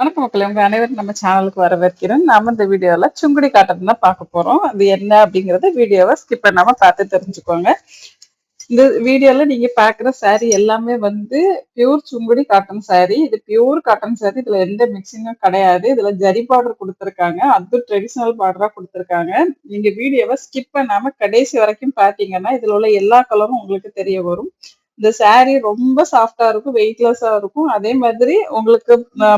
வணக்கம் மக்களே உங்க அனைவரும் நம்ம சேனலுக்கு வரவேற்கிறேன். நாம இந்த வீடியோல சுங்குடி காட்டன் தான் பார்க்க போறோம். அது என்ன அப்படிங்கறத வீடியோவை ஸ்கிப் பண்ணாம பார்த்து தெரிஞ்சுக்கோங்க. இந்த வீடியோல நீங்க பாக்குற saree எல்லாமே வந்து பியூர் சுங்குடி காட்டன் saree. இது பியூர் காட்டன் saree. இதுல எந்த மிக்சிங்கும் கிடையாது. இதுல ஜரி பார்டர் கொடுத்துருக்காங்க. அது ட்ரெடிஷனல் பார்டரா கொடுத்துருக்காங்க. நீங்க வீடியோவை ஸ்கிப் பண்ணாம கடைசி வரைக்கும் பாத்தீங்கன்னா இதுல உள்ள எல்லா கலரும் உங்களுக்கு தெரிய வரும். இந்த saree ரொம்ப சாஃப்டா இருக்கும் வெயிட்லெஸ்ஸா இருக்கும். அதே மாதிரி உங்களுக்கு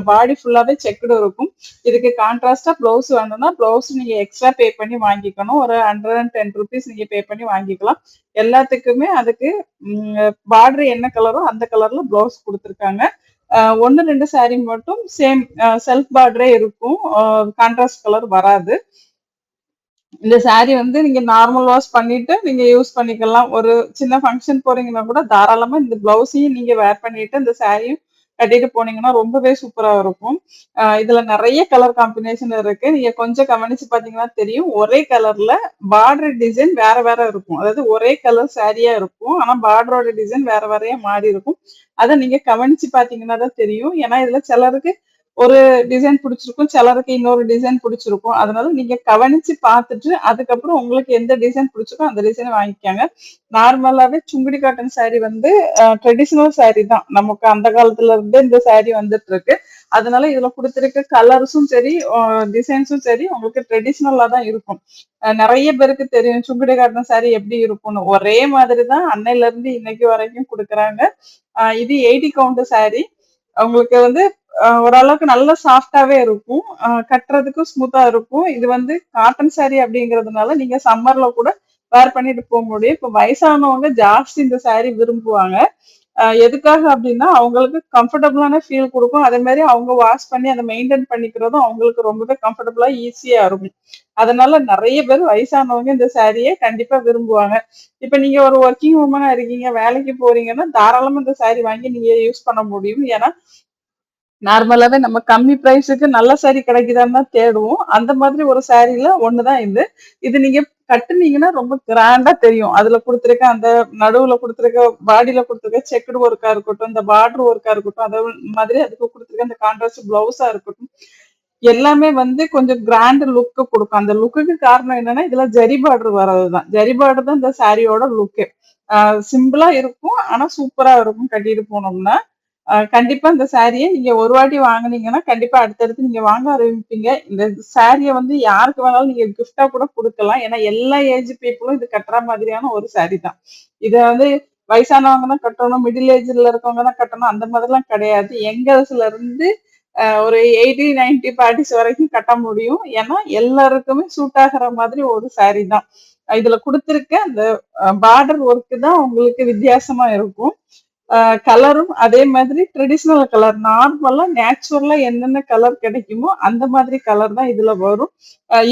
பாடி ஃபுல்லாவே செக்குடு இருக்கும். இதுக்கு கான்ட்ராஸ்டா பிளவுஸ் வேணும்னா பிளவுஸ் நீங்க எக்ஸ்ட்ரா பே பண்ணி வாங்கிக்கணும். ஒரு ஹண்ட்ரட் அண்ட் டென் ருபீஸ் நீங்க பே பண்ணி வாங்கிக்கலாம். எல்லாத்துக்குமே அதுக்கு பார்டர் என்ன கலரோ அந்த கலர்ல பிளவுஸ் கொடுத்துருக்காங்க. ஒன்று ரெண்டு saree மட்டும் சேம் செல்ஃப் பார்டரே இருக்கும். கான்ட்ராஸ்ட் கலர் வராது. இந்த saree வந்து நீங்க நார்மல் வாஷ் பண்ணிட்டு நீங்க யூஸ் பண்ணிக்கலாம். ஒரு சின்ன ஃபங்க்ஷன் போறீங்கன்னா கூட தாராளமா இந்த பிளவுஸையும் நீங்க வேர் பண்ணிட்டு இந்த சாரியும் கட்டிட்டு போனீங்கன்னா ரொம்பவே சூப்பரா இருக்கும். இதுல நிறைய கலர் காம்பினேஷன் இருக்கு. நீங்க கொஞ்சம் கவனிச்சு பாத்தீங்கன்னா தெரியும். ஒரே கலர்ல பார்டர் டிசைன் வேற வேற இருக்கும். அதாவது ஒரே கலர் சாரியா இருக்கும். ஆனா பார்டரோட டிசைன் வேற வேறையா மாறி இருக்கும். அதை நீங்க கவனிச்சு பாத்தீங்கன்னா தான் தெரியும். ஏன்னா இதுல சிலருக்கு ஒரு டிசைன் பிடிச்சிருக்கும் சிலருக்கு இன்னொரு டிசைன் பிடிச்சிருக்கும். அதனால நீங்க கவனிச்சு பார்த்துட்டு அதுக்கப்புறம் உங்களுக்கு எந்த டிசைன் பிடிச்சிருக்கோ அந்த டிசைனை வாங்கிக்காங்க. நார்மலாவே சுங்குடி காட்டன் சாரி வந்து ட்ரெடிஷ்னல் சாரி தான். நமக்கு அந்த காலத்துல இருந்து இந்த சாரி வந்துட்டு இருக்கு அதனால இதுல கொடுத்துருக்க கலர்ஸும் சரி டிசைன்ஸும் சரி உங்களுக்கு ட்ரெடிஷ்னலா தான் இருக்கும். நிறைய பேருக்கு தெரியும் சுங்குடி காட்டன் சாரி எப்படி இருக்கும்னு. ஒரே மாதிரி தான் அன்னையில இருந்து இன்னைக்கு வரைக்கும் கொடுக்குறாங்க. இது எயிட்டி கவுண்ட் சாரி உங்களுக்கு வந்து ஓரளவுக்கு நல்ல சாஃப்டாவே இருக்கும். கட்டுறதுக்கும் ஸ்மூத்தா இருக்கும். இது வந்து காட்டன் சாரி அப்படிங்கிறதுனால நீங்க சம்மர்ல கூட வேர் பண்ணிட்டு போக முடியும். இப்ப வயசானவங்க ஜாஸ்தி இந்த சாரி விரும்புவாங்க. எதுக்காக அப்படின்னா அவங்களுக்கு கம்ஃபர்டபுளான ஃபீல் கொடுக்கும். அதே மாதிரி அவங்க வாஷ் பண்ணி அதை மெயின்டைன் பண்ணிக்கிறதும் அவங்களுக்கு ரொம்பவே கம்ஃபர்டபுளா ஈஸியா இருக்கும். அதனால நிறைய பேர் வயசானவங்க இந்த சாரியை கண்டிப்பா விரும்புவாங்க. இப்ப நீங்க ஒரு ஒர்க்கிங் உமனா இருக்கீங்க வேலைக்கு போறீங்கன்னா தாராளமா இந்த சாரி வாங்கி நீங்க யூஸ் பண்ண முடியும். ஏன்னா நார்மலாவே நம்ம கம்மி பிரைஸுக்கு நல்ல சாரி கிடைக்குதான்னு தான் தேடுவோம். அந்த மாதிரி ஒரு சாரியில ஒண்ணுதான் இது. இது நீங்க கட்டுனீங்கன்னா ரொம்ப கிராண்டா தெரியும். அதுல கொடுத்துருக்க அந்த நடுவுல கொடுத்துருக்க பாடியில கொடுத்துருக்க செக்குடு ஒர்க்கா இருக்கட்டும் இந்த பார்டர் ஒர்க்கா இருக்கட்டும் அதே மாதிரி அதுக்கு கொடுத்துருக்க அந்த கான்ட்ராஸ்ட் பிளவுஸா இருக்கட்டும் எல்லாமே வந்து கொஞ்சம் கிராண்ட் லுக்கு கொடுக்கும். அந்த லுக்குக்கு காரணம் என்னன்னா இதுல ஜரி பார்டர் வர்றதுதான். ஜரி பார்டர் தான் இந்த சாரியோட லுக்கு சிம்பிளா இருக்கும் ஆனா சூப்பரா இருக்கும் கட்டிட்டு போனோம்னா கண்டிப்பா இந்த சாரியை நீங்க ஒரு வாட்டி வாங்கினீங்கன்னா கண்டிப்பா அடுத்தடுத்து நீங்க வாங்க ஆரம்பிப்பீங்க. இந்த சாரியை வந்து யாருக்கு வேணாலும் நீங்க கிஃப்டா கூட கொடுக்கலாம். ஏன்னா எல்லா ஏஜ் பீப்புளும் இது கட்டுற மாதிரியான ஒரு சாரி தான். இதை வந்து வயசானவங்க தான் கட்டணும் மிடில் ஏஜ்ல இருக்கவங்க தான் கட்டணும் அந்த மாதிரிலாம் கிடையாது. எங்கர்ஸ்ல இருந்து ஒரு எயிட்டி நைன்டி பார்ட்டிஸ் வரைக்கும் கட்ட முடியும். ஏன்னா எல்லாருக்குமே சூட் ஆகிற மாதிரி ஒரு சாரி தான். இதுல கொடுத்துருக்க அந்த பார்டர் ஒர்க்கு தான் உங்களுக்கு வித்தியாசமா இருக்கும். கலரும் அதே மாதிரி ட்ரெடிஷ்னல் கலர் நார்மலா நேச்சுரலா என்னென்ன கலர் கிடைக்குமோ அந்த மாதிரி கலர் தான் இதுல வரும்.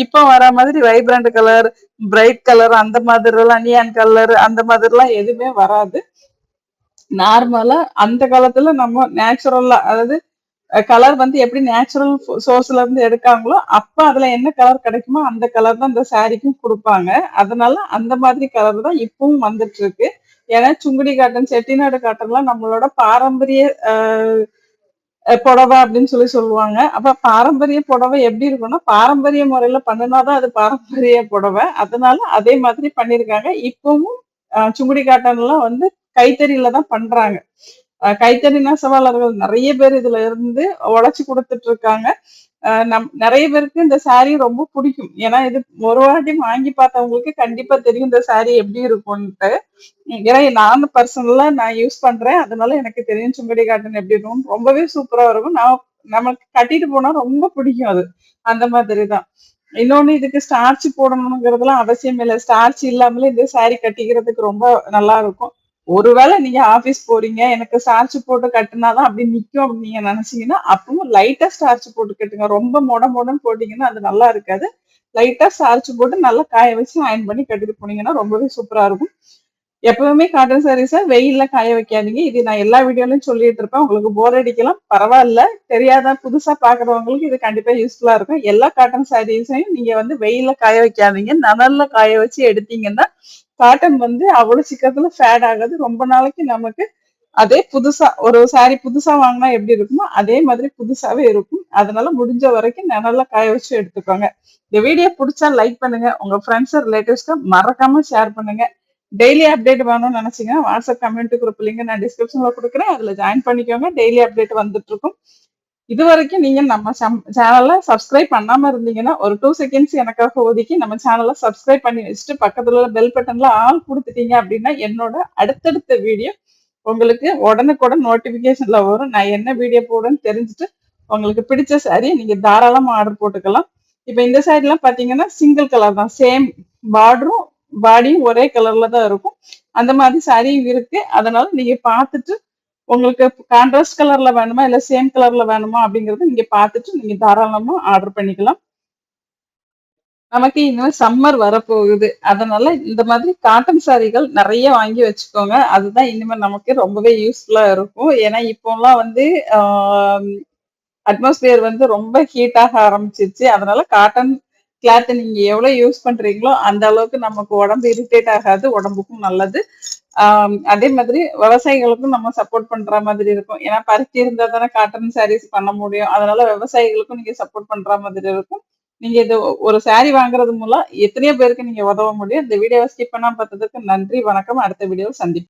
இப்போ வர மாதிரி வைப்ரண்ட் கலர் பிரைட் கலர் அந்த மாதிரி எல்லாம் நியான் கலர் அந்த மாதிரி எல்லாம் எதுவுமே வராது. நார்மலா அந்த காலத்துல நம்ம நேச்சுரலா அதாவது கலர் வந்து எப்படி நேச்சுரல் சோர்ஸ்ல இருந்து எடுக்காங்களோ அப்ப அதுல என்ன கலர் கிடைக்குமோ அந்த கலர் தான் இந்த சாரிக்கும் கொடுப்பாங்க. அதனால அந்த மாதிரி கலர் தான் இப்பவும் வந்துட்டு இருக்கு. ஏன்னா சுங்குடி காட்டன் செட்டிநாடு காட்டன்லாம் நம்மளோட பாரம்பரிய புடவை அப்படின்னு சொல்லி சொல்லுவாங்க. அப்ப பாரம்பரிய புடவை எப்படி இருக்கும்னா பாரம்பரிய முறையில பண்ணினாதான் அது பாரம்பரிய புடவை. அதனால அதே மாதிரி பண்ணிருக்காங்க இப்பவும் சுங்குடி காட்டன்லாம் வந்து கைத்தறியில தான் பண்றாங்க. கைத்தறி நெசவாளர்கள் நிறைய பேர் இதுல இருந்து உழைச்சு கொடுத்துட்டு இருக்காங்க. நம் நிறைய பேருக்கு இந்த சாரீ ரொம்ப பிடிக்கும். ஏன்னா இது ஒரு வாட்டி வாங்கி பார்த்தவங்களுக்கு கண்டிப்பா தெரியும் இந்த சாரீ எப்படி இருக்கும்ட்டு ஏன்னா நானும் பர்சனலா நான் யூஸ் பண்றேன். அதனால எனக்கு தெரியும் சுங்கடி காட்டன் எப்படி இருக்கும் ரொம்பவே சூப்பரா இருக்கும். நான் நமக்கு கட்டிட்டு போனா ரொம்ப பிடிக்கும் அது. அந்த மாதிரி தான் இன்னொன்னு இதுக்கு ஸ்டார்ச் போடணுங்கிறதுலாம் அவசியம் இல்லை. ஸ்டார்ச் இல்லாமலே இந்த சாரீ கட்டிக்கிறதுக்கு ரொம்ப நல்லா இருக்கும். ஒருவேளை நீங்க ஆபீஸ் போறீங்க எனக்கு ஸ்டார்ச் போட்டு கட்டினாதான் அப்படி நிக்கும் அப்படின்னு நீங்க நினைச்சீங்கன்னா அப்பவும் லைட்டா ஸ்டார்ச் போட்டு கட்டுங்க. ரொம்ப மொட மொடன்னு போட்டீங்கன்னா அது நல்லா இருக்காது. லைட்டா ஸ்டார்ச் போட்டு நல்லா காய வச்சு அயன் பண்ணி கட்டிட்டு போனீங்கன்னா ரொம்பவே சூப்பரா இருக்கும். எப்பவுமே காட்டன் சாரீஸை வெயில்ல காய வைக்காதீங்க. இது நான் எல்லா வீடியோலையும் சொல்லிட்டு இருப்பேன். உங்களுக்கு போர் அடிக்கலாம். பரவாயில்ல. தெரியாத புதுசா பாக்குறவங்களுக்கு இது கண்டிப்பா யூஸ்ஃபுல்லா இருக்கும். எல்லா காட்டன் சாரீஸையும் நீங்க வந்து வெயில காய வைக்காதீங்க. நனல்ல காய வச்சு எடுத்தீங்கன்னா காட்டன் வந்து அவ்வளவு சீக்கிரத்துல ஃபேட் ஆகாது. ரொம்ப நாளைக்கு நமக்கு அதே புதுசா ஒரு சாரி புதுசா வாங்கினா எப்படி இருக்குமோ அதே மாதிரி புதுசாவே இருக்கும். அதனால முடிஞ்ச வரைக்கும் நல்லா காய வச்சு எடுத்துக்கோங்க. இந்த வீடியோ பிடிச்சா லைக் பண்ணுங்க. உங்க ஃப்ரெண்ட்ஸ் ரிலேட்டிவ்ஸ்க்கு மறக்காம ஷேர் பண்ணுங்க. டெய்லி அப்டேட் வேணும்னு நினைச்சீங்கன்னா வாட்ஸ்அப் கம்யூனிட்டி குரூப் லிங்க் நான் டிஸ்கிரிப்ஷன்ல கொடுக்குறேன். அதுல ஜாயின் பண்ணிக்கோங்க. டெய்லி அப்டேட் வந்துட்டு இருக்கும். இது வரைக்கும் நீங்க நம்ம சேனலை சப்ஸ்கிரைப் பண்ணாம இருந்தீங்கன்னா ஒரு டூ செகண்ட்ஸ் எனக்காக ஒதுக்கி நம்ம சேனலை சப்ஸ்கிரைப் பண்ணி வச்சுட்டு பக்கத்துல உள்ள பெல் பட்டன்ல ஆள் கொடுத்துட்டீங்க அப்படின்னா என்னோட அடுத்தடுத்த வீடியோ உங்களுக்கு உடனுக்குடன் நோட்டிபிகேஷன்ல வரும். நான் என்ன வீடியோ போடுன்னு தெரிஞ்சுட்டு உங்களுக்கு பிடிச்ச சாரியை நீங்க தாராளமா ஆர்டர் போட்டுக்கலாம். இப்ப இந்த சைடு எல்லாம் பாத்தீங்கன்னா சிங்கிள் கலர் தான். சேம் பார்டரும் பாடியும் ஒரே கலர்ல தான் இருக்கும். அந்த மாதிரி சாரியும் இருக்கு. அதனால நீங்க பார்த்துட்டு உங்களுக்கு கான்ட்ராஸ்ட் கலர்ல வேணுமா இல்ல சேம் கலர்ல வேணுமா அப்படிங்கறத நீங்க பார்த்துட்டு நீங்க தாராளமா ஆர்டர் பண்ணிக்கலாம். நமக்கு இனிமேல் சம்மர் வரப்போகுது. அதனால இந்த மாதிரி காட்டன் சாரிகள் நிறைய வாங்கி வச்சுக்கோங்க. அதுதான் இனிமேல் நமக்கு ரொம்பவே யூஸ்ஃபுல்லா இருக்கும். ஏன்னா இப்போலாம் வந்து அட்மாஸ்பியர் வந்து ரொம்ப ஹீட் ஆக ஆரம்பிச்சிருச்சு. அதனால காட்டன் கிளாத் நீங்க எவ்வளவு யூஸ் பண்றீங்களோ அந்த அளவுக்கு நமக்கு உடம்பு இரிட்டேட் ஆகாது உடம்புக்கும் நல்லது. அதே மாதிரி விவசாயிகளுக்கும் நம்ம சப்போர்ட் பண்ற மாதிரி இருக்கும். ஏன்னா பருத்தி இருந்தா தானே காட்டன் சாரீஸ் பண்ண முடியும். அதனால விவசாயிகளுக்கும் நீங்க சப்போர்ட் பண்ற மாதிரி இருக்கும். நீங்க இது ஒரு சாரி வாங்குறது மூலம் எத்தனையோ பேருக்கு நீங்க உதவ முடியும். இந்த வீடியோவை ஸ்கிப் பண்ணாம பார்த்ததுக்கு நன்றி வணக்கம். அடுத்த வீடியோவை சந்திப்போம்.